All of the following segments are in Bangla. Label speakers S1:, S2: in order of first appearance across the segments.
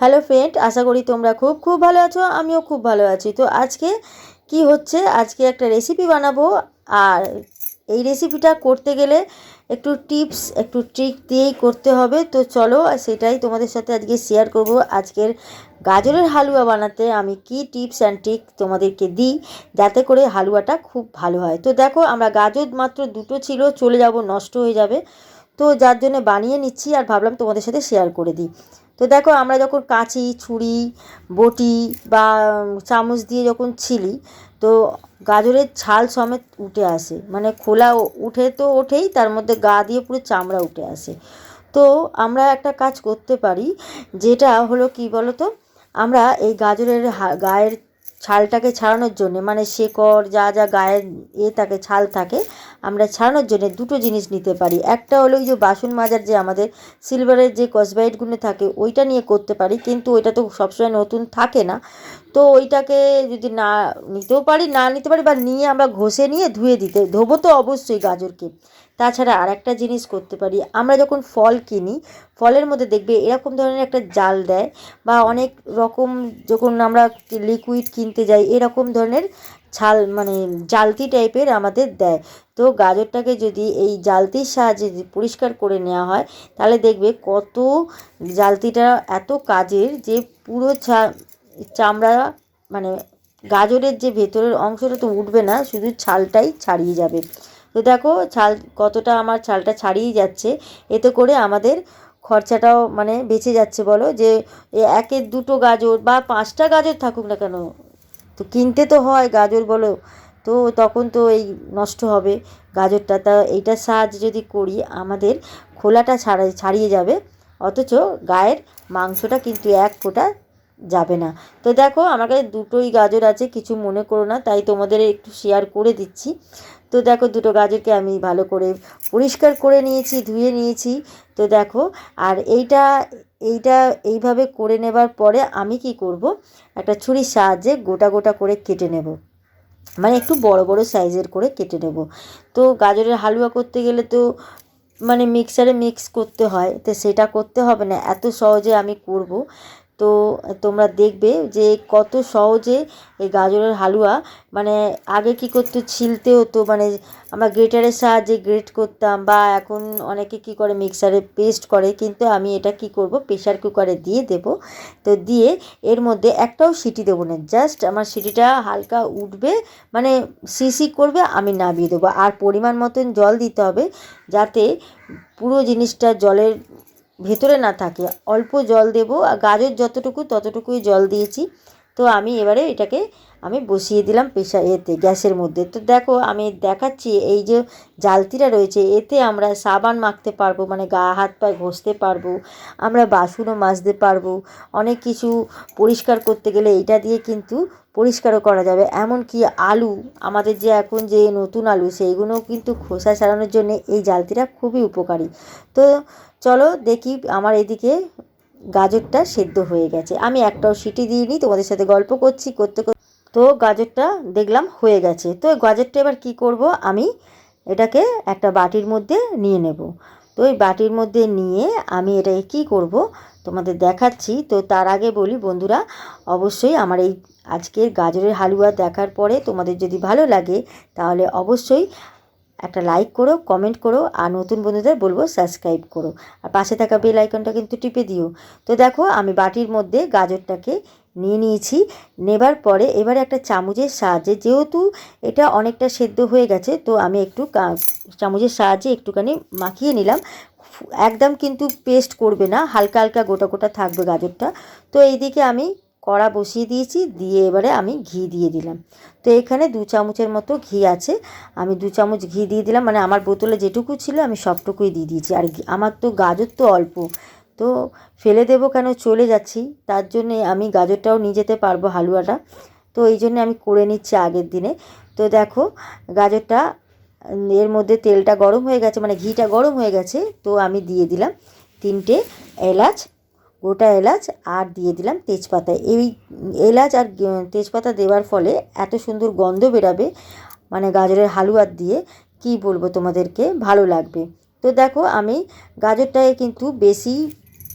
S1: হ্যালো ফ্রেন্ড, আশা করি তোমরা খুব খুব ভালো আছো, আমিও খুব ভালো আছি। তো আজকে কি হচ্ছে? আজকে একটা রেসিপি বানাবো। আর এই রেসিপিটা করতে গেলে একটু টিপস একটু ট্রিক দিয়েই করতে হবে। তো চলো সেটাই তোমাদের সাথে আজকে শেয়ার করব। আজকের গাজরের হালুয়া বানাতে আমি কি টিপস অ্যান্ড ট্রিক তোমাদেরকে দিই, যাতে করে হালুয়াটা খুব ভালো হয়। তো দেখো, আমরা গাজর মাত্র দুটো ছিল, চলে যাব, নষ্ট হয়ে যাবে। তো যার জন্য বানিয়ে নিচ্ছি আর ভাবলাম তোমাদের সাথে শেয়ার করে দিই। তো দেখো আমরা যখন কাঁচি, ছুরি, বটি বা চামচ দিয়ে যখন ছিলি, তো গাজরের ছাল সমেত উঠে আসে। মানে খোলা উঠে তো ওঠেই, তার মধ্যে গা দিয়ে পুরো চামড়া উঠে আসে। তো আমরা একটা কাজ করতে পারি, যেটা হলো কি বলো তো আমরা এই গাজরের গায়ের ছালটাকে ছাড়ানোর জন্য মানে শেকড়, যা যা গায়ের এ থাকে, ছাল থাকে, আমরা ছাড়ানোর জন্য দুটো জিনিস নিতে পারি। একটা হলো ওই যে বাসন মাজার যে আমাদের সিলভারের যে কসবাইটগুলো থাকে, ওইটা নিয়ে করতে পারি, কিন্তু ওইটা তো সবসময় নতুন থাকে না। তো ওইটাকে যদি না নিতেও পারি, না নিতে পারি বা নিয়ে আমরা ঘষে নিয়ে ধুয়ে দিতে, ধোবো তো অবশ্যই গাজরকে। তাছাড়া আর একটা জিনিস করতে পারি। আমরা যখন ফল কিনি, ফলের মধ্যে দেখবে এরকম ধরনের একটা জাল দেয় বা অনেক রকম যখন আমরা লিকুইড কিনতে যাই, এরকম ধরনের ছাল মানে জালতি টাইপের আমাদের দেয়। তো গাজরটাকে যদি এই জালতির সাহায্যে পরিষ্কার করে নেওয়া হয়, তাহলে দেখবে কত জালতিটা এত কাজের যে পুরো চামড়া মানে গাজরের যে ভেতরের অংশটা তো উঠবে না, শুধু ছালটাই ছাড়িয়ে যাবে। তো দেখো ছাল, কতটা আমার ছালটা ছাড়িয়ে যাচ্ছে। এতে করে আমাদের খরচাটাও মানে বেঁচে যাচ্ছে বলো যে একের দুটো গাজর বা পাঁচটা গাজর থাকুক না কেন, তো কিনতে তো হয় গাজর বলো, তো তখন তো এই নষ্ট হবে গাজরটা। তা এইটার সাহায্যে যদি করি, আমাদের খোলাটা ছাড়া, ছাড়িয়ে যাবে, অথচ গায়ের মাংসটা কিন্তু এক ফোঁটা যাবে না। তো দেখো, আমার কাছে দুটোই গাজর আছে, কিছু মনে করো না, তাই তোমাদের একটু শেয়ার করে দিচ্ছি। তো দেখো দুটো গাজরকে আমি ভালো করে পরিষ্কার করে নিয়েছি, ধুয়ে নিয়েছি। তো দেখো, আর এইটা এইটা এইভাবে করে নেবার পরে আমি কি করব? একটা ছুরির সাহায্যে গোটা গোটা করে কেটে নেব। মানে একটু বড় বড় সাইজের করে কেটে নেব। তো গাজরের হালুয়া করতে গেলে তো মানে মিক্সারে মিক্স করতে হয়, তো সেটা করতে হবে না। এত সহজে আমি করব। তো তোমরা দেখবে যে কত সহজে এই গাজরের হালুয়া মানে আগে কি করতো, ছিলতে হতো মানে আমরা গ্রেটারের সাহায্যে গ্রেট করতাম বা এখন অনেকে কি করে, মিক্সারে পেস্ট করে, কিন্তু আমি এটা কি করব প্রেশার কুকারে দিয়ে দেব। তো দিয়ে এর মধ্যে একটাও সিটি দেবো না, জাস্ট আমার সিটিটা হালকা উঠবে মানে সিসি করবে, আমি নামিয়ে দেবো। আর পরিমাণ মতন জল দিতে হবে, যাতে পুরো জিনিসটা জলের ভেতরে না থাকে। অল্প জল দেবো আর গাজর যতটুকু ততটুকুই জল দিয়েছি। তো আমি এবারে এটাকে আমি বসিয়ে দিলাম পেশা এতে, গ্যাসের মধ্যে। তো দেখো আমি দেখাচ্ছি এই যে জালতিটা রয়েছে, এতে আমরা সাবান মাখতে পারব মানে গা, হাত পায়ে ঘষতে পারব, আমরা বাসনও মাজতে পারব। অনেক কিছু পরিষ্কার করতে গেলে এটা দিয়ে কিন্তু পরিষ্কারও করা যাবে। এমনকি আলু, আমাদের যে এখন যে নতুন আলু, সেইগুলোও কিন্তু খোসা ছাড়ানোর জন্য এই জালতিটা খুবই উপকারী। তো চলো দেখি আমার এদিকে গাজরটা সেদ্ধ হয়ে গেছে। আমি একটাও সিটি দিইনি, তোমাদের সাথে গল্প করছি, করতে করতে। তো গাজরটা দেখলাম হয়ে গেছে। তো গাজরটা এবার কি করব? আমি এটাকে একটা বাটির মধ্যে নিয়ে নেব। তো এই বাটির মধ্যে নিয়ে আমি এটাকে কি করব? তোমাদের দেখাচ্ছি। তো তার আগে বলি, বন্ধুরা, অবশ্যই আমার এই আজকের গাজরের হালুয়া দেখার পরে তোমাদের যদি ভালো লাগে, তাহলে অবশ্যই একটা লাইক করো কমেন্ট করো, আর নতুন বন্ধুদের বলব সাবস্ক্রাইব করো। আর পাশে থাকা বেল আইকনটা কিন্তু টিপে দিও। তো দেখো, আমি বাটির মধ্যে গাজরটাকে নিয়ে নিয়েছি। নেবার পরে এবারে একটা চামচের সাহায্যে, যেহেতু এটা অনেকটা সেদ্ধ হয়ে গেছে, তো আমি একটু চামচের সাহায্যে একটুখানি মাখিয়ে নিলাম। একদম কিন্তু পেস্ট করবে না, হালকা হালকা গোটা গোটা থাকবে গাজরটা। তো এইদিকে আমি কড়া বসিয়ে দিয়েছি, দিয়ে এবারে আমি ঘি দিয়ে দিলাম। তো এখানে দু চামচের মতো ঘি আছে। আমি দু চামচ ঘি দিয়ে দিলাম মানে আমার বোতলে যেটুকু ছিল আমি সবটুকুই দিয়ে দিয়েছি। আর আমার তো গাজর তো অল্প, তো ফেলে দেবো কেন? চলে যাচ্ছি। তার জন্যে আমি গাজরটাও নিয়ে যেতে পারব হালুয়াটা। তো এই জন্যে আমি করে নিচ্ছি আগের দিনে। তো দেখো, গাজরটা এর মধ্যে তেলটা গরম হয়ে গেছে মানে ঘিটা গরম হয়ে গেছে, তো আমি দিয়ে দিলাম তিনটে এলাচ গোটা এলাচ আর দিয়ে দিলাম তেজপাতা। এই এলাচ আর তেজপাতা দেওয়ার ফলে এত সুন্দর গন্ধ বেরাবে মানে গাজরের হালুয়ার দিয়ে, কি বলব তোমাদেরকে? ভালো লাগবে। তো দেখো আমি গাজরটাকে কিন্তু বেশি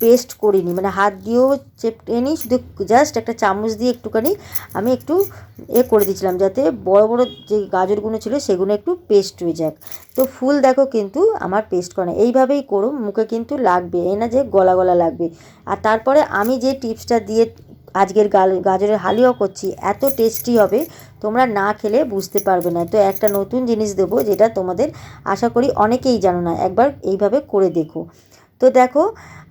S1: পেস্ট করিনি মানে হাত দিয়েও চেপটে নিই শুধু জাস্ট একটা চামচ দিয়ে একটুখানি আমি একটু এ করে দিয়েছিলাম, যাতে বড় বড় যে গাজরগুলো ছিল সেগুলো একটু পেস্ট হয়ে যাক। তো ফুল দেখো কিন্তু আমার পেস্ট করে না। এইভাবেই করো মুখে কিন্তু লাগবে, এই না যে গলা গলা লাগবে। আর তারপরে আমি যে টিপসটা দিয়ে আজকের গাল, গাজরের হালুয়া করছি, এত টেস্টি হবে, তোমরা না খেলে বুঝতে পারবে না। তো একটা নতুন জিনিস দেবো, যেটা তোমাদের আশা করি অনেকেই জানো না, একবার এইভাবে করে দেখো। তো দেখো,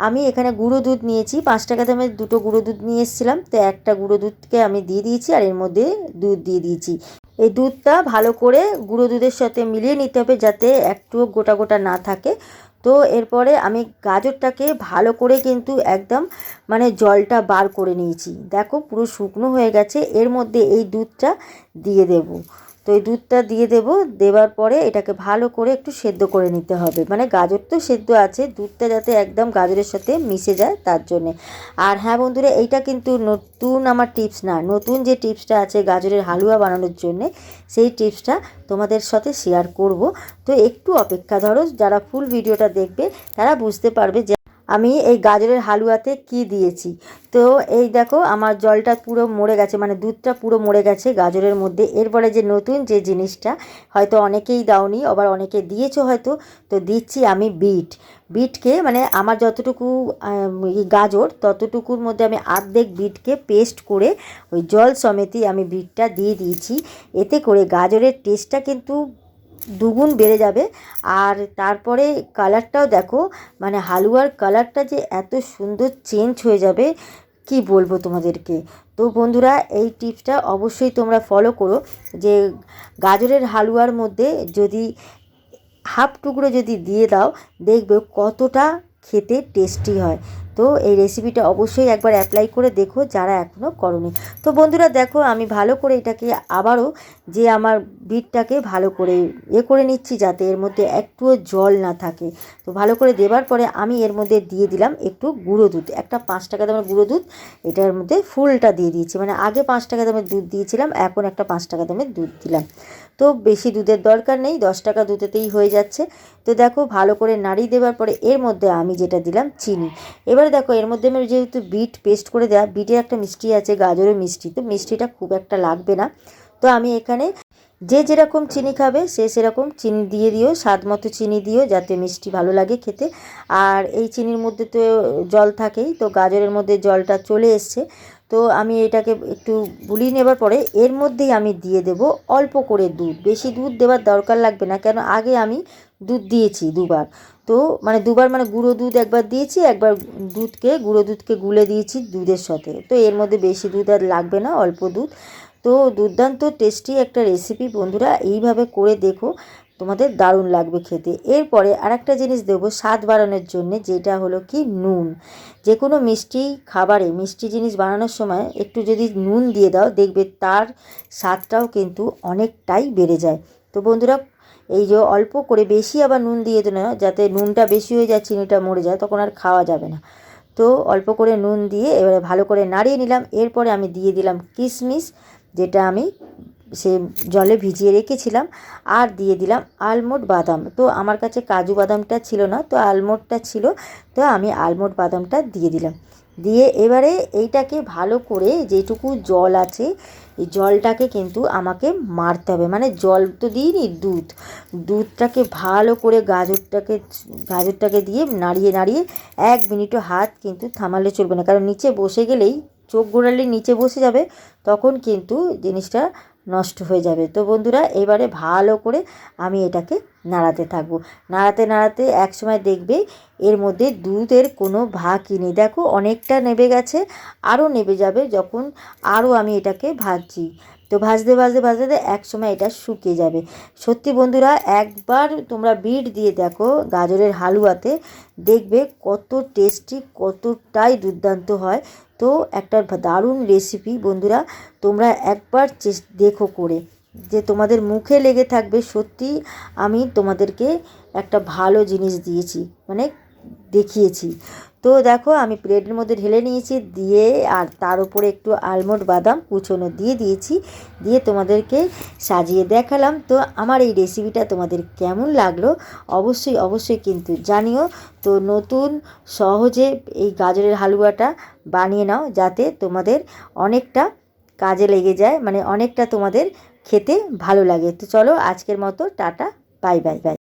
S1: আমি এখানে গুঁড়ো দুধ নিয়েছি। পাঁচ টাকা দামের দুটো গুঁড়ো দুধ নিয়ে এসেছিলাম। তো একটা গুঁড়ো দুধকে আমি দিয়ে দিয়েছি আর এর মধ্যে দুধ দিয়ে দিয়েছি। এই দুধটা ভালো করে গুঁড়ো দুধের সাথে মিলিয়ে নিতে হবে যাতে একটুও গোটা গোটা না থাকে। তো এরপরে আমি গাজরটাকে ভালো করে কিন্তু একদম মানে জলটা বার করে নিয়েছি। দেখো পুরো শুকনো হয়ে গেছে। এর মধ্যে এই দুধটা দিয়ে দেব। তো এই দুধটা দিয়ে দেব। দেওয়ার পরে এটাকে ভালো করে একটু সেদ্ধ করে নিতে হবে। মানে গাজর তো সেদ্ধ আছে, দুধটা যাতে একদম গাজরের সাথে মিশে যায় তার জন্যে। আর হ্যাঁ বন্ধুরা, এইটা কিন্তু নতুন আমার টিপস না। নতুন যে টিপসটা আছে গাজরের হালুয়া বানানোর জন্যে, সেই টিপসটা তোমাদের সাথে শেয়ার করব। তো একটু অপেক্ষা ধরো, যারা ফুল ভিডিওটা দেখবে, তারা বুঝতে পারবে যে আমি এই গাজরের হালুয়াতে কি দিয়েছি? তো এই দেখো, আমার জলটা পুরো মরে গেছে মানে দুধটা পুরো মরে গেছে গাজরের মধ্যে। এরপরে যে নতুন যে জিনিসটা, হয়তো অনেকেই দাওনি, আবার অনেকে দিয়েছ হয়তো, তো দিচ্ছি আমি বিট। বিটকে মানে আমার যতটুকু গাজর, ততটুকুর মধ্যে আমি আর্ধেক বিটকে পেস্ট করে ওই জল সমেতই আমি বিটটা দিয়ে দিয়েছি। এতে করে গাজরের টেস্টটা কিন্তু দুগুণ বেড়ে যাবে। আর তারপরে কালারটাও দেখো মানে হালুয়ার কালারটা যে এত সুন্দর চেঞ্জ হয়ে যাবে, কি বলব তোমাদেরকে? তো বন্ধুরা, এই টিপসটা অবশ্যই তোমরা ফলো করো যে গাজরের হালুয়ার মধ্যে যদি হাফ টুকরো যদি দিয়ে দাও, দেখবে কতটা খেতে টেস্টি হয়। তো এই রেসিপিটা অবশ্যই একবার অ্যাপ্লাই করে দেখো যারা এখনও করনি। তো বন্ধুরা দেখো, আমি ভালো করে এটাকে আবারও যে আমার বিটটাকে ভালো করে এ করে নিচ্ছি যাতে এর মধ্যে একটুও জল না থাকে। তো ভালো করে দেবার পরে আমি এর মধ্যে দিয়ে দিলাম একটু গুঁড়ো দুধ। একটা পাঁচ টাকা দামের গুঁড়ো দুধ, এটার মধ্যে ফুলটা দিয়ে দিয়েছি। মানে আগে পাঁচ টাকা দামের দুধ দিয়েছিলাম, এখন একটা পাঁচ টাকা দামের দুধ দিলাম। তো বেশি দুধের দরকার নেই, দশ টাকা দুধেতেই হয়ে যাচ্ছে। তো দেখো ভালো করে নাড়িয়ে দেওয়ার পরে এর মধ্যে আমি যেটা দিলাম চিনি। এবারে দেখো এর মধ্যে আমি যেহেতু বিট পেস্ট করে দেওয়া বিটের একটা মিষ্টি আছে, গাজরের মিষ্টি, তো মিষ্টিটা খুব একটা লাগবে না। তো আমি এখানে যে যেরকম চিনি খাবে সে সেরকম চিনি দিয়ে দিও, স্বাদ মতো চিনি দিও, যাতে মিষ্টি ভালো লাগে খেতে। আর এই চিনির মধ্যে তো জল থাকেই, তো গাজরের মধ্যে জলটা চলে এসছে। তো আমি এটাকে একটু বুলিয়ে নেবার পরে এর মধ্যেই আমি দিয়ে দেব অল্প করে দুধ। বেশি দুধ দেওয়ার দরকার লাগবে না, কেন আগে আমি দুধ দিয়েছি দুবার। তো মানে দুবার মানে গুঁড়ো দুধ একবার দিয়েছি, একবার দুধকে, গুঁড়ো দুধকে গুলে দিয়েছি দুধের সাথে। তো এর মধ্যে বেশি দুধ আর লাগবে না, অল্প দুধ। তো দুর্দান্ত টেস্টি একটা রেসিপি বন্ধুরা, এইভাবে করে দেখো। তোমাদের দারুণ লাগবে খেতে। এরপরে আরেকটা জিনিস দেবো স্বাদ বাড়ানোর জন্য, যেটা হলো কি? নুন। যে কোনো মিষ্টি খাবারে মিষ্টি জিনিস বানানোর সময় একটু যদি নুন দিয়ে দাও, দেখবে তার স্বাদটাও কিন্তু অনেকটাই বেড়ে যায়। তো বন্ধুরা, এই যে অল্প করে বেশি আবার নুন দিয়ে দিও না, যাতে নুনটা বেশি হয়ে যায়, চিনিটা মরে যায়, তখন আর খাওয়া যাবে না। তো অল্প করে নুন দিয়ে এবারে ভালো করে নাড়িয়ে নিলাম। এরপরে আমি দিয়ে দিলাম কিশমিশ, যেটা আমি সে জলে ভিজিয়ে রেখেছিলাম আর দিয়ে দিলাম আলমন্ড বাদাম। তো আমার কাছে কাজু বাদামটা ছিল না, তো আলমন্ডটা ছিল, তো আমি আলমন্ড বাদামটা দিয়ে দিলাম। দিয়ে এবারে এইটাকে ভালো করে যেটুকু জল আছে, এই জলটাকে কিন্তু আমাকে মারতে হবে। মানে জল তো দিইনি, দুধ। দুধটাকে ভালো করে গাজরটাকে গাজরটাকে দিয়ে নাড়িয়ে নাড়িয়ে এক মিনিটও হাত কিন্তু থামালে চলবে না। কারণ নিচে বসে গেলেই চোখ গোড়ালে নিচে বসে যাবে, তখন কিন্তু জিনিসটা নষ্ট হয়ে যাবে। তো বন্ধুরা, এবারে ভালো করে আমি এটাকে নাড়াতে থাকব। নাড়াতে নাড়াতে এক সময় দেখবে এর মধ্যে দুধের কোনো ভাগই নেই। দেখো, অনেকটা নেবে গেছে, আরও নেবে যাবে যখন আরও আমি এটাকে ভাজছি। তো ভাজতে ভাজতে ভাজতে এক সময় এটা শুকিয়ে যাবে। সত্যি বন্ধুরা, একবার তোমরা বিট দিয়ে দেখো গাজরের হালুয়াতে, দেখবে কত টেস্টি, কতটাই দুর্দান্ত হয়। তো একটা দারুণ রেসিপি বন্ধুরা, তোমরা একবার দেখো করে। যে তোমাদের মুখে লেগে থাকবে সত্যি আমি তোমাদেরকে একটা ভালো জিনিস দিয়েছি মানে দেখিয়েছি। তো দেখো আমি প্লেটের মধ্যে ঢেলে নিয়েছি, দিয়ে আর তার উপরে একটু আলমন্ড বাদাম কুচোনো দিয়ে দিয়েছি, দিয়ে তোমাদেরকে সাজিয়ে দেখালাম। তো আমার এই রেসিপিটা তোমাদের কেমন লাগল অবশ্যই অবশ্যই কিন্তু জানিও। তো নতুন সহজে এই গাজরের হালুয়াটা বানিয়ে নাও যাতে তোমাদের অনেকটা কাজে লেগে যায় মানে অনেকটা তোমাদের খেতে ভালো লাগে। তো চলো আজকের মতো টাটা, বাই বাই বাই।